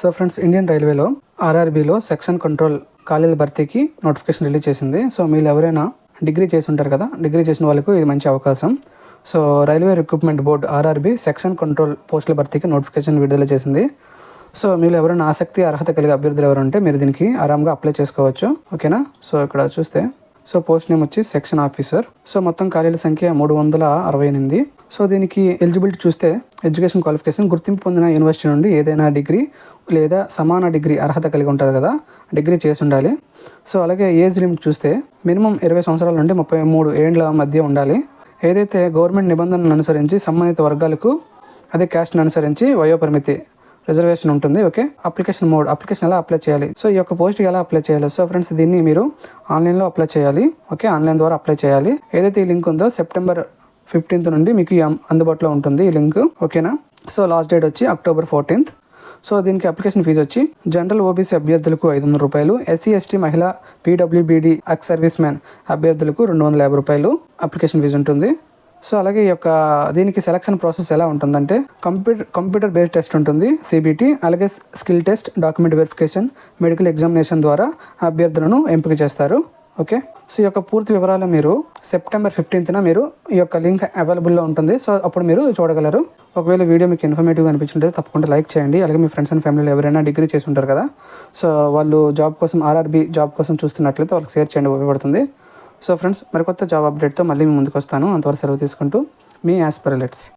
So friends Indian రైల్వేలో ఆర్ఆర్బీలో section control ఖాళీల భర్తీకి నోటిఫికేషన్ రిలీజ్ చేసింది. సో మీరు ఎవరైనా డిగ్రీ చేసి ఉంటారు కదా డిగ్రీ చేసిన వాళ్ళకు ఇది మంచి అవకాశం. So railway recruitment board RRB section control పోస్టుల భర్తీకి నోటిఫికేషన్ విడుదల చేసింది. సో మీరు ఎవరైనా ఆసక్తి అర్హత కలిగే అభ్యర్థులు ఎవరు ఉంటే మీరు దీనికి ఆరాంగా అప్లై చేసుకోవచ్చు. ఓకేనా? సో ఇక్కడ చూస్తే సో పోస్ట్ నేమ్ వచ్చి సెక్షన్ ఆఫీసర్ సో మొత్తం ఖాళీల సంఖ్య మూడు వందల అరవై ఎనిమిది. సో దీనికి ఎలిజిబిలిటీ చూస్తే ఎడ్యుకేషన్ క్వాలిఫికేషన్ గుర్తింపు పొందిన యూనివర్సిటీ నుండి ఏదైనా డిగ్రీ లేదా సమాన డిగ్రీ అర్హత కలిగి ఉంటారు కదా డిగ్రీ చేసి ఉండాలి. సో అలాగే ఏజ్ లిమిట్ చూస్తే మినిమం ఇరవై సంవత్సరాల నుండి ముప్పై మూడు ఏండ్ల మధ్య ఉండాలి. ఏదైతే గవర్నమెంట్ నిబంధనలను అనుసరించి సంబంధిత వర్గాలకు అదే క్యాస్ట్ని అనుసరించి వయోపరిమితి రిజర్వేషన్ ఉంటుంది ఓకే? అప్లికేషన్ మోడ్ అప్లికేషన్ ఎలా అప్లై చేయాలి? సో ఈ యొక్క పోస్ట్కి ఎలా అప్లై చేయాలి? సో ఫ్రెండ్స్ దీన్ని మీరు ఆన్లైన్లో అప్లై చేయాలి ఓకే? ఆన్లైన్ ద్వారా అప్లై చేయాలి. ఏదైతే ఈ లింక్ ఉందో సెప్టెంబర్ ఫిఫ్టీన్త్ నుండి మీకు అందుబాటులో ఉంటుంది ఈ లింక్ ఓకేనా? సో లాస్ట్ డేట్ వచ్చి అక్టోబర్ ఫోర్టీన్త్ సో దీనికి అప్లికేషన్ ఫీజు వచ్చి జనరల్ ఓబీసీ అభ్యర్థులకు ఐదు వందల రూపాయలు ఎస్సీ ఎస్టీ మహిళ పీడబ్ల్యూబీడీ ఎక్స్ సర్వీస్ మ్యాన్ అభ్యర్థులకు రెండు వందల యాభై రూపాయలు అప్లికేషన్ ఫీజు ఉంటుంది. సో అలాగే ఈ యొక్క దీనికి సెలక్షన్ ప్రాసెస్ ఎలా ఉంటుందంటే కంప్యూటర్ కంప్యూటర్ బేస్డ్ టెస్ట్ ఉంటుంది సిబిటీ అలాగే skill test document verification medical examination ద్వారా అభ్యర్థులను ఎంపిక చేస్తారు. ఓకే? సో ఈ యొక్క పూర్తి వివరాలు మీరు సెప్టెంబర్ ఫిఫ్టీన్త్న మీరు ఈ యొక్క లింక్ అవైలబుల్లో ఉంటుంది. సో అప్పుడు మీరు చూడగలరు. ఒకవేళ వీడియో మీకు ఇన్ఫర్మేటివ్గా అనిపించుంటే తప్పకుండా లైక్ చేయండి. అలాగే మీ ఫ్రెండ్స్ అండ్ ఫ్యామిలీలో ఎవరైనా డిగ్రీ చేసి ఉంటారు కదా సో వాళ్ళు జాబ్ కోసం ఆర్ఆర్బీ జాబ్ కోసం చూస్తున్నట్లయితే వాళ్ళకి షేర్ చేయండి ఉపయోగపడుతుంది. సో ఫ్రెండ్స్ మరికొత్త జాబ్ అప్డేట్తో మళ్ళీ మీ ముందుకు వస్తాను. అంతవరకు సెలవు తీసుకుంటూ మీ యాస్పరలెట్స్.